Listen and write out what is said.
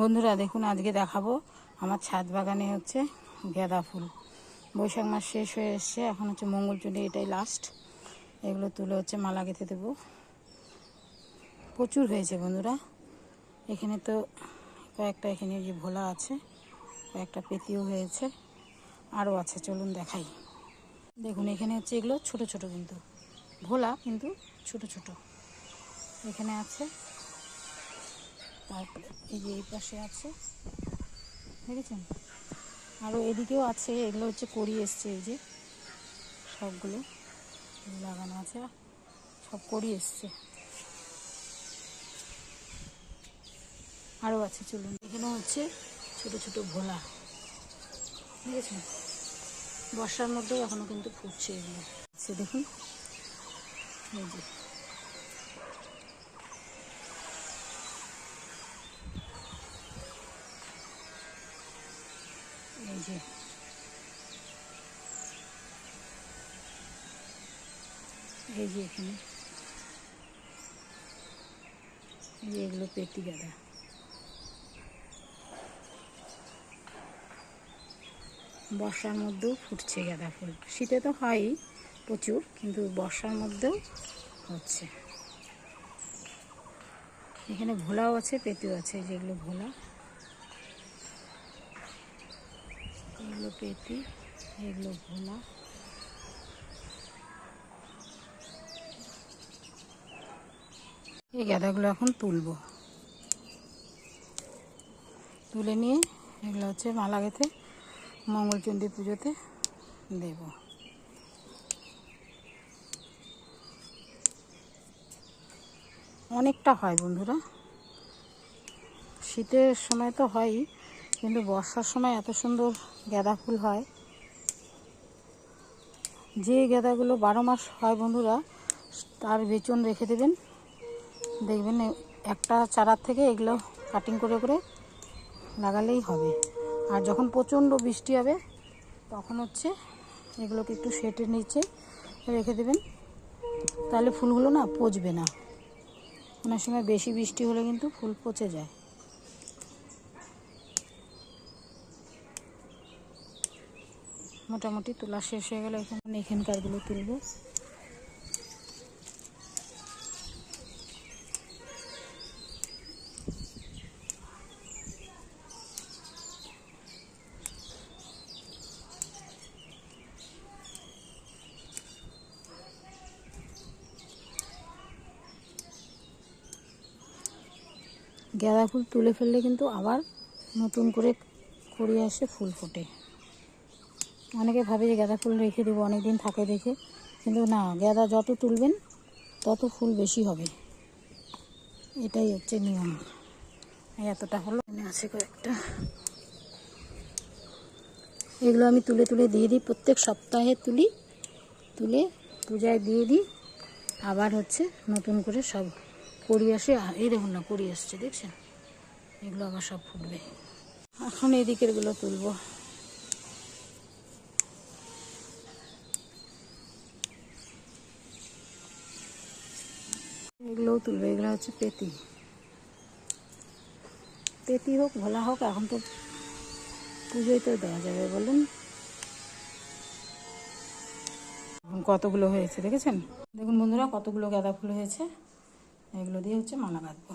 বন্ধুরা, দেখুন, আজকে দেখাবো আমার ছাদ বাগানে হচ্ছে গাঁদা ফুল। বৈশাখ মাস শেষ হয়ে এসছে, এখন হচ্ছে মঙ্গলচণ্ডী এটাই লাস্ট এগুলো তুলে হচ্ছে মালা গেঁথে দেবো। প্রচুর হয়েছে বন্ধুরা। এখানে তো কয়েকটা এখানে যে ভোলা আছে, কয়েকটা পেতিও হয়েছে, আরও আছে, চলুন দেখাই। দেখুন, এখানে হচ্ছে এগুলো ছোট ছোট কিন্তু, ভোলা কিন্তু ছোট ছোট। এখানে আছে তারপরে এই যে এই পাশে আছে। দেখেছেন? আরও এদিকেও আছে, এগুলো হচ্ছে করি এসছে এই যে। সবগুলো লাগানো আছে। সব করি এসছে। আরও আছে, চলুন। এখানে হচ্ছে ছোট ছোট ভোলা দেখেছেন? বর্ষার মধ্যেও এখনও কিন্তু ফুটছে এগুলো। সে দেখুন। এই যে এই যে। এই যে এখানে। এই যে এগুলো পেটি গাঁদা। বর্ষার মধ্যেও ফুটছে গাঁদা ফুল। শীতে তো হয়ই প্রচুর, কিন্তু বর্ষার মধ্যেও হচ্ছে। এখানে ভোলাও আছে, পেটিও আছে, যেগুলো ভোলা। এগুলো পেটি এগুলো ভোলা। এই গাঁদাগুলো এখন তুলবো। তুলে নিয়ে এগুলো হচ্ছে মালা গেঁথে মঙ্গলচণ্ডী পুজোতে দেব। অনেকটা হয় বন্ধুরা। শীতের সময় তো হয়ই। কিন্তু বর্ষার সময় এত সুন্দর গাঁদা ফুল হয়। যে গাঁদাগুলো বারো মাস হয় বন্ধুরা, তার বেচন রেখে দেবেন। দেখবেন একটা চারার থেকে এগুলো কাটিং করে করে লাগালেই হবে। আর যখন প্রচণ্ড বৃষ্টি হবে, তখন হচ্ছে এগুলোকে একটু সেটের নিচে রেখে দেবেন। তাহলে ফুলগুলো না পচবে না। অনেক সময় বেশি বৃষ্টি হলে কিন্তু ফুল পচে যায়। মোটামুটি তোলা শেষ হয়ে গেলে, এখন এখানকারগুলো তুলব। গাঁদা ফুল তুলে ফেললে কিন্তু আবার নতুন করে করিয়ে আসে ফুল ফোটে। অনেকে ভাবে যে গাঁদা ফুল রেখে দেবো অনেক দিন থাকে দেখে। কিন্তু না, গাঁদা যত তুলবেন, তত ফুল বেশি হবে। এটাই হচ্ছে নিয়ম। এতটা হলো। আছে কয়েকটা। এগুলো আমি তুলে তুলে দিয়ে দিই। প্রত্যেক সপ্তাহে তুলি, তুলে পূজায় দিয়ে দিই। আবার হচ্ছে নতুন করে সব করি আসে। এই দেখুন না করি আসছে, দেখছেন? এগুলো আবার সব ফুটবে। এখন এদিকেরগুলো তুলবো। এগুলোও তুলবে এগুলো হচ্ছে পেতি। পেতি হোক, ভোলা হোক, এখন তো পুজোয় তো দেওয়া যাবে, বলুন। কতগুলো হয়েছে, দেখেছেন? দেখুন বন্ধুরা, কতগুলো গাঁদা ফুল হয়েছে। এগুলো দিয়ে হচ্ছে মালা গাঁথবো